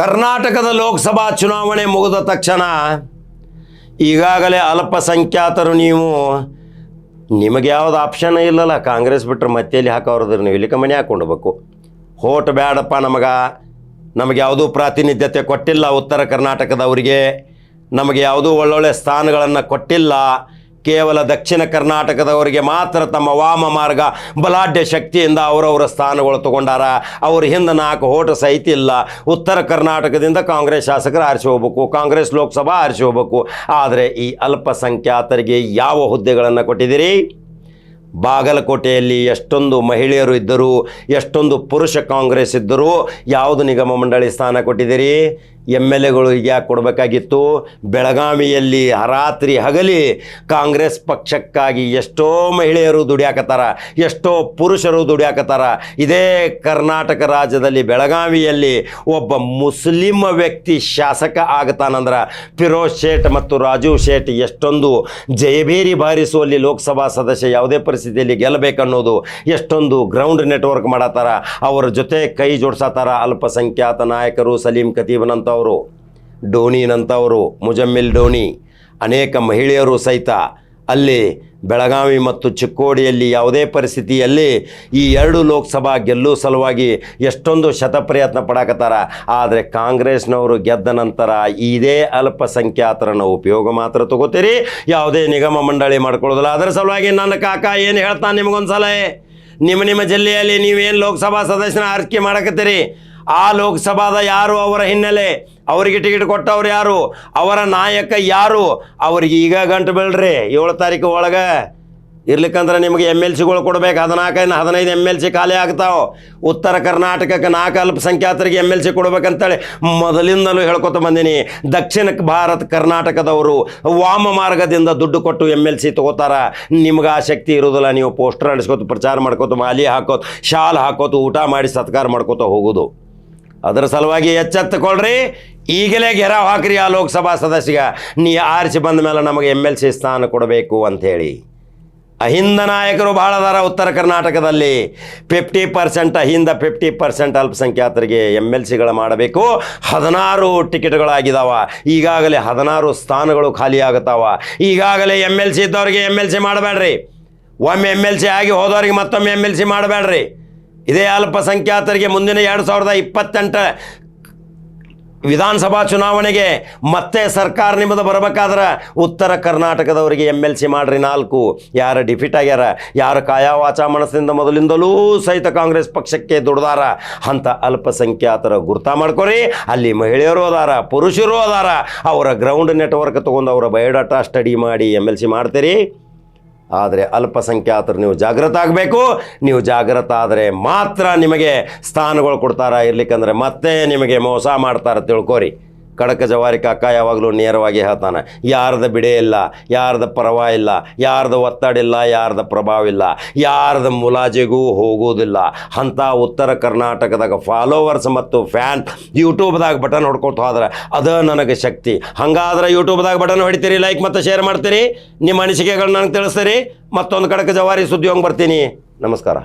ಕರ್ನಾಟಕದ ಲೋಕಸಭಾ ಚುನಾವಣೆ ಮುಗಿದ ತಕ್ಷಣ ಈಗಾಗಲೇ ಅಲ್ಪಸಂಖ್ಯಾತರು ನೀವು, ನಿಮಗೆ ಯಾವ್ದು ಆಪ್ಷನ್ ಇಲ್ಲಲ್ಲ? ಕಾಂಗ್ರೆಸ್ ಬಿಟ್ಟರೆ ಮತ್ತೆ ಎಲ್ಲಿ ಹಾಕೋರ್ದ್ರಿ ನೀವು ಇಲ್ಲಿ ಮನೆ ಹಾಕೊಂಡ್ಬೇಕು ಹೋಟ್ ಬೇಡಪ್ಪ ನಮಗೆ. ನಮಗೆ ಯಾವುದೂ ಪ್ರಾತಿನಿಧ್ಯತೆ ಕೊಟ್ಟಿಲ್ಲ ಉತ್ತರ ಕರ್ನಾಟಕದವರಿಗೆ. ನಮಗೆ ಯಾವುದೂ ಒಳ್ಳೊಳ್ಳೆ ಸ್ಥಾನಗಳನ್ನು ಕೊಟ್ಟಿಲ್ಲ. ಕೇವಲ ದಕ್ಷಿಣ ಕರ್ನಾಟಕದವರಿಗೆ ಮಾತ್ರ ತಮ್ಮ ವಾಮ ಮಾರ್ಗ, ಬಲಾಢ್ಯ ಶಕ್ತಿಯಿಂದ ಅವರವರ ಸ್ಥಾನಗಳು ತಗೊಂಡಾರ, ಅವ್ರ ಹಿಂದೆ ನಾಲ್ಕು ಹೋಟ ಸಹಿತ ಇಲ್ಲ. ಉತ್ತರ ಕರ್ನಾಟಕದಿಂದ ಕಾಂಗ್ರೆಸ್ ಶಾಸಕರು ಆರಿಸಿ ಹೋಗ್ಬೇಕು ಕಾಂಗ್ರೆಸ್ ಲೋಕಸಭಾ ಆರಿಸಿ ಹೋಗ್ಬೇಕು ಆದರೆ ಈ ಅಲ್ಪಸಂಖ್ಯಾತರಿಗೆ ಯಾವ ಹುದ್ದೆಗಳನ್ನು ಕೊಟ್ಟಿದ್ದೀರಿ? ಬಾಗಲಕೋಟೆಯಲ್ಲಿ ಎಷ್ಟೊಂದು ಮಹಿಳೆಯರು ಇದ್ದರು, ಎಷ್ಟೊಂದು ಪುರುಷ ಕಾಂಗ್ರೆಸ್ ಇದ್ದರು, ಯಾವುದು ನಿಗಮ ಮಂಡಳಿ ಸ್ಥಾನ ಕೊಟ್ಟಿದ್ದೀರಿ? ಎಂ ಎಲ್ ಎಗಳು ಯಾಕೆ ಕೊಡಬೇಕಾಗಿತ್ತು? ಬೆಳಗಾವಿಯಲ್ಲಿ ರಾತ್ರಿ ಹಗಲಿ ಕಾಂಗ್ರೆಸ್ ಪಕ್ಷಕ್ಕಾಗಿ ಎಷ್ಟೋ ಮಹಿಳೆಯರು ದುಡಿಯಾಕತ್ತಾರ, ಎಷ್ಟೋ ಪುರುಷರು ದುಡಿಯಾಕತ್ತಾರ. ಇದೇ ಕರ್ನಾಟಕ ರಾಜ್ಯದಲ್ಲಿ ಬೆಳಗಾವಿಯಲ್ಲಿ ಒಬ್ಬ ಮುಸ್ಲಿಂ ವ್ಯಕ್ತಿ ಶಾಸಕ ಆಗತಾನಂದ್ರೆ ಫಿರೋಜ್ ಶೇಟ್ ಮತ್ತು ರಾಜೀವ್ ಶೇಟ್ ಎಷ್ಟೊಂದು ಜಯಬೇರಿ ಬಾರಿಸುವಲ್ಲಿ ಲೋಕಸಭಾ ಸದಸ್ಯ ಯಾವುದೇ ಪರಿಸ್ಥಿತಿಯಲ್ಲಿ ಗೆಲ್ಲಬೇಕನ್ನೋದು ಎಷ್ಟೊಂದು ಗ್ರೌಂಡ್ ನೆಟ್ವರ್ಕ್ ಮಾಡತ್ತಾರ. ಅವರ ಜೊತೆ ಕೈ ಜೋಡಿಸತ್ತಾರ ಅಲ್ಪಸಂಖ್ಯಾತ ನಾಯಕರು ಸಲೀಂ ಖತೀಬ್ನಂಥವರು ಡೋನಿನಂಥವರು, ಮುಜಮ್ಮಿಲ್ ಡೋನಿ, ಅನೇಕ ಮಹಿಳೆಯರು ಸಹಿತ ಅಲ್ಲಿ ಬೆಳಗಾವಿ ಮತ್ತು ಚಿಕ್ಕೋಡಿಯಲ್ಲಿ ಯಾವುದೇ ಪರಿಸ್ಥಿತಿಯಲ್ಲಿ ಈ ಎರಡು ಲೋಕಸಭಾ ಗೆಲ್ಲುವ ಸಲುವಾಗಿ ಎಷ್ಟೊಂದು ಶತಪ್ರಯತ್ನ ಪಡಕತ್ತಾರ. ಆದರೆ ಕಾಂಗ್ರೆಸ್ನವರು ಗೆದ್ದ ನಂತರ ಇದೇ ಅಲ್ಪಸಂಖ್ಯಾತರನ್ನು ಉಪಯೋಗ ಮಾತ್ರ ತಗೋತೀರಿ. ಯಾವುದೇ ನಿಗಮ ಮಂಡಳಿ ಮಾಡ್ಕೊಳ್ಳೋದಿಲ್ಲ. ಅದರ ಸಲುವಾಗಿ ನನ್ನ ಕಾಕ ಏನು ಹೇಳ್ತಾನೆ ನಿಮಗೊಂದು ಸಲಹೆ ನಿಮ್ಮ ನಿಮ್ಮ ಜಿಲ್ಲೆಯಲ್ಲಿ ನೀವೇನು ಲೋಕಸಭಾ ಸದಸ್ಯನ ಆರೈಕೆ ಮಾಡಕತ್ತೀರಿ? ಆ ಲೋಕಸಭಾದ ಯಾರು ಅವರ ಹಿನ್ನೆಲೆ? ಅವರಿಗೆ ಟಿಕೆಟ್ ಕೊಟ್ಟವ್ರು ಯಾರು? ಅವರ ನಾಯಕ ಯಾರು? ಅವ್ರಿಗೆ ಈಗ ಗಂಟು ಬೀಳ್ರಿ. ಏಳು ತಾರೀಕು ಒಳಗೆ ಇರ್ಲಿಕ್ಕಂದ್ರೆ ನಿಮಗೆ ಎಂ ಎಲ್ ಸಿಗಳು ಕೊಡ್ಬೇಕು. ಹದಿನಾಲ್ಕೈದು, ಹದಿನೈದು ಎಂ ಎಲ್ ಸಿ ಖಾಲಿ ಆಗ್ತಾವೆ. ಉತ್ತರ ಕರ್ನಾಟಕಕ್ಕೆ ನಾಲ್ಕು ಅಲ್ಪಸಂಖ್ಯಾತರಿಗೆ ಎಂ ಎಲ್ ಸಿ ಕೊಡ್ಬೇಕಂತೇಳಿ ಮೊದಲಿಂದಲೂ ಹೇಳ್ಕೊತ ಬಂದೀನಿ. ದಕ್ಷಿಣ ಭಾರತ ಕರ್ನಾಟಕದವರು ವಾಮ ಮಾರ್ಗದಿಂದ ದುಡ್ಡು ಕೊಟ್ಟು ಎಂ ಎಲ್ ಸಿ ತಗೋತಾರ. ನಿಮ್ಗೆ ಆ ಶಕ್ತಿ ಇರೋದಿಲ್ಲ. ನೀವು ಪೋಸ್ಟರ್ ಅಳಿಸ್ಕೊತು ಪ್ರಚಾರ ಮಾಡ್ಕೋತ, ಮಾಲಿ ಹಾಕೋತ, ಶಾಲ್ ಹಾಕೋತು, ಊಟ ಮಾಡಿ, ಸತ್ಕಾರ ಮಾಡ್ಕೋತ ಹೋಗೋದು. ಅದರ ಸಲುವಾಗಿ ಎಚ್ಚೆತ್ತುಕೊಳ್ಳ್ರಿ ಈಗಲೇ ಗೆರ ಹಾಕ್ರಿ ಆ ಲೋಕಸಭಾ ಸದಸ್ಯಗ. ನೀ ಆರಿಸಿ ಬಂದ ಮೇಲೆ ನಮಗೆ ಎಂ ಎಲ್ ಸಿ ಸ್ಥಾನ ಕೊಡಬೇಕು ಅಂಥೇಳಿ ಅಹಿಂದ ನಾಯಕರು ಭಾಳ ಅದಾರ ಉತ್ತರ ಕರ್ನಾಟಕದಲ್ಲಿ. Fifty percent Ahinda, fifty percent ಅಲ್ಪಸಂಖ್ಯಾತರಿಗೆ ಎಂ ಎಲ್ ಸಿಗಳು ಮಾಡಬೇಕು. ಹದಿನಾರು ಟಿಕೆಟ್ಗಳಾಗಿದ್ದಾವ ಈಗಾಗಲೇ ಹದಿನಾರು ಸ್ಥಾನಗಳು ಖಾಲಿ ಆಗತ್ತಾವ ಈಗಾಗಲೇ ಎಂ ಎಲ್ ಸಿ ಇದ್ದವ್ರಿಗೆ ಎಂ ಎಲ್ ಸಿ ಮಾಡಬೇಡ್ರಿ. ಒಮ್ಮೆ ಎಂ ಎಲ್ ಸಿ ಆಗಿ ಹೋದವ್ರಿಗೆ ಮತ್ತೊಮ್ಮೆ ಎಂ ಎಲ್ ಸಿ ಮಾಡಬೇಡ್ರಿ. ಇದೇ ಅಲ್ಪಸಂಖ್ಯಾತರಿಗೆ ಮುಂದಿನ ಎರಡು ಸಾವಿರದ ಇಪ್ಪತ್ತೆಂಟ ವಿಧಾನಸಭಾ ಚುನಾವಣೆಗೆ ಮತ್ತೆ ಸರ್ಕಾರ ನಿಮ್ಮದು ಬರಬೇಕಾದ್ರೆ ಉತ್ತರ ಕರ್ನಾಟಕದವರಿಗೆ ಎಂ ಎಲ್ ಸಿ ಮಾಡ್ರಿ ನಾಲ್ಕು. ಯಾರು ಡಿಫಿಟ್ ಆಗ್ಯಾರ, ಯಾರು ಕಾಯಾವಾಚ ಮನಸ್ಸಿನಿಂದ ಮೊದಲಿಂದಲೂ ಸಹಿತ ಕಾಂಗ್ರೆಸ್ ಪಕ್ಷಕ್ಕೆ ದುಡ್ದಾರ ಅಂತ ಅಲ್ಪಸಂಖ್ಯಾತರ ಗುರ್ತ ಮಾಡ್ಕೊರಿ. ಅಲ್ಲಿ ಮಹಿಳೆಯರು ಅದಾರ, ಪುರುಷರು ಅದಾರ, ಅವರ ಗ್ರೌಂಡ್ ನೆಟ್ವರ್ಕ್ ತೊಗೊಂಡು ಅವರ ಬಯೋಡಾಟಾ ಸ್ಟಡಿ ಮಾಡಿ ಎಂ ಎಲ್ ಸಿ ಮಾಡ್ತೀರಿ. ಆದರೆ ಅಲ್ಪಸಂಖ್ಯಾತರು ನೀವು ಜಾಗೃತ ಆಗಬೇಕು. ನೀವು ಜಾಗೃತ ಆದರೆ ಮಾತ್ರ ನಿಮಗೆ ಸ್ಥಾನಗಳು ಕೊಡ್ತಾರ ಇರ್ಲಿಕ್ಕಂದ್ರೆ ಮತ್ತೆ ನಿಮಗೆ ಮೋಸ ಮಾಡ್ತಾರೆ ತಿಳ್ಕೊರಿ. ಕಡಕ ಜವಾರಿ ಕಾಕ ಯಾವಾಗಲೂ ನೇರವಾಗಿ ಹೇಳ್ತಾನೆ, ಯಾರ್ದ ಬಿಡೆ ಇಲ್ಲ, ಯಾರ್ದ ಪರವ ಇಲ್ಲ, ಯಾರ್ದ ಒತ್ತಡ ಇಲ್ಲ, ಯಾರ್ದ ಪ್ರಭಾವ ಇಲ್ಲ, ಯಾರ್ದ ಮುಲಾಜಿಗೂ ಹೋಗೋದಿಲ್ಲ. ಅಂಥ ಉತ್ತರ ಕರ್ನಾಟಕದಾಗ ಫಾಲೋವರ್ಸ್ ಮತ್ತು ಫ್ಯಾನ್ ಯೂಟ್ಯೂಬ್ದಾಗ ಬಟನ್ ಹೊಡ್ಕೊತ ಹೋದ್ರೆ ಅದ ನನಗೆ ಶಕ್ತಿ. ಹಂಗಾದ್ರೆ ಯೂಟ್ಯೂಬ್ದಾಗ ಬಟನ್ ಹೊಡಿತೀರಿ ಲೈಕ್ ಮತ್ತು ಶೇರ್ ಮಾಡ್ತೀರಿ? ನಿಮ್ಮ ಅನಿಸಿಕೆಗಳನ್ನ ನನಗೆ ತಿಳಿಸ್ತೀರಿ? ಮತ್ತೊಂದು ಕಡಕ ಜವಾರಿ ಸುದ್ದಿ ಹೋಗಿ ಬರ್ತೀನಿ. ನಮಸ್ಕಾರ.